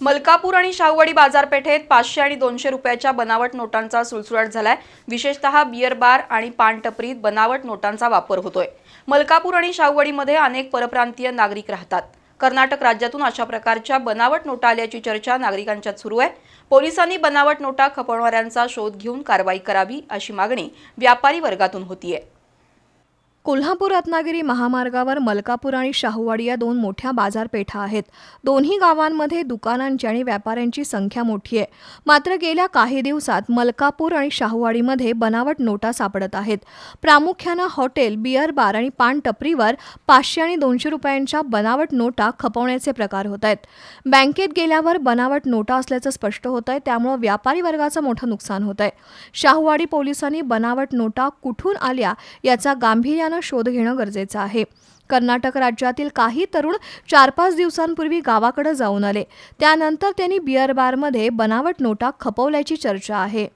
मलकापूर आणि शाहूवाडी बाजारपेठेत पाचशे आणि दोनशे रुपयाच्या बनावट नोटांचा सुळसुळाट झालाय. विशेषतः बियर बार आणि पान टपरीत बनावट नोटांचा वापर होतोय. मलकापूर आणि शाहूवाडीमध्ये अनेक परप्रांतीय नागरिक राहतात. कर्नाटक राज्यातून अशा प्रकारच्या बनावट नोटा आल्याची चर्चा नागरिकांच्यात सुरू आहे. पोलिसांनी बनावट नोटा खपवणाऱ्यांचा शोध घेऊन कारवाई करावी अशी मागणी व्यापारी वर्गातून होतीये. कोल्हापूर रत्नागिरी महामार्गावर मलकापूर आणि शाहूवाडी या दोन मोठ्या बाजारपेठा आहेत. दोन्ही गावांमध्ये दुकानांची आणि व्यापाऱ्यांची संख्या मोठी आहे. मात्र गेल्या काही दिवसात मलकापूर आणि शाहूवाडीमध्ये बनावट नोटा सापडत आहेत. प्रामुख्यानं हॉटेल बियर बार आणि पान टपरीवर पाचशे आणि दोनशे रुपयांच्या बनावट नोटा खपवण्याचे प्रकार होत आहेत. बँकेत गेल्यावर बनावट नोटा असल्याचं स्पष्ट होत आहे. त्यामुळं व्यापारी वर्गाचं मोठं नुकसान होत आहे. शाहूवाडी पोलिसांनी बनावट नोटा कुठून आल्या याचा गांभीर्यानं शोध घेणं गरजेचं आहे. कर्नाटक राज्यातील काही तरुण चार पाच दिवसांपूर्वी गावाकडे जाऊन आले. त्यानंतर त्यांनी बियर बारमध्ये बनावट नोटा खपवल्याची चर्चा आहे.